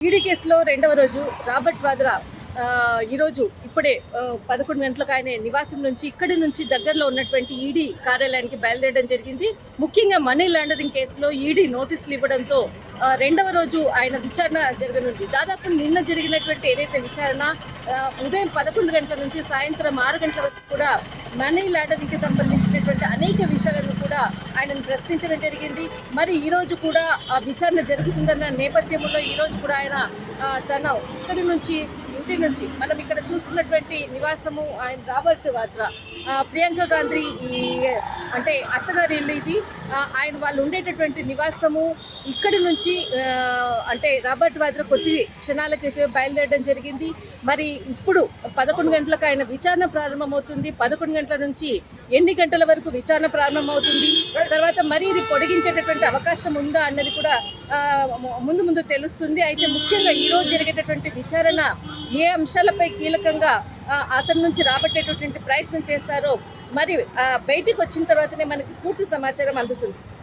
ED కేసులో రెండవ రోజు రాబర్ట్ వాద్రా ఈరోజు ఇప్పుడే పదకొండు గంటలకు ఆయన నివాసం నుంచి ఇక్కడి నుంచి దగ్గరలో ఉన్నటువంటి ఈడీ కార్యాలయానికి బయలుదేరడం జరిగింది. ముఖ్యంగా మనీ లాండరింగ్ కేసులో ఈడీ నోటీసులు ఇవ్వడంతో రెండవ రోజు ఆయన విచారణ జరగనుంది. దాదాపు నిన్న జరిగినటువంటి ఏదైతే విచారణ ఉదయం పదకొండు గంటల నుంచి సాయంత్రం ఆరు గంటల వరకు కూడా మనీ లాండరింగ్కి సంబంధించినటువంటి అనేక విషయాలను కూడా ఆయనను ప్రశ్నించడం జరిగింది. మరి ఈరోజు కూడా ఆ విచారణ జరుగుతుందన్న నేపథ్యంలో ఈరోజు కూడా ఆయన తన ఇక్కడి నుంచి ఇంటి నుంచి. మనం ఇక్కడ చూస్తున్నటువంటి నివాసము ఆయన రాబర్ట్ వాద్రా. ప్రియాంక గాంధీ ఈ అంటే అత్తగారి ఇల్లు ఇది. ఆయన వాళ్ళు ఉండేటటువంటి నివాసము ఇక్కడి నుంచి అంటే రాబర్ట్ వాద్ర కొద్ది క్షణాల క్రితమే బయలుదేరడం జరిగింది. మరి ఇప్పుడు పదకొండు గంటలకు ఆయన విచారణ ప్రారంభమవుతుంది. పదకొండు గంటల నుంచి ఎన్ని గంటల వరకు విచారణ ప్రారంభమవుతుంది? తర్వాత మరి ఇది పొడిగించేటటువంటి అవకాశం ఉందా అన్నది కూడా ముందు ముందు తెలుస్తుంది. అయితే ముఖ్యంగా ఈ రోజు జరిగేటటువంటి విచారణ ఏ అంశాలపై కీలకంగా అతని నుంచి రాబట్టేటటువంటి ప్రయత్నం చేస్తారో మరి ఆ, బయటికి వచ్చిన తర్వాతనే మనకి పూర్తి సమాచారం అందుతుంది.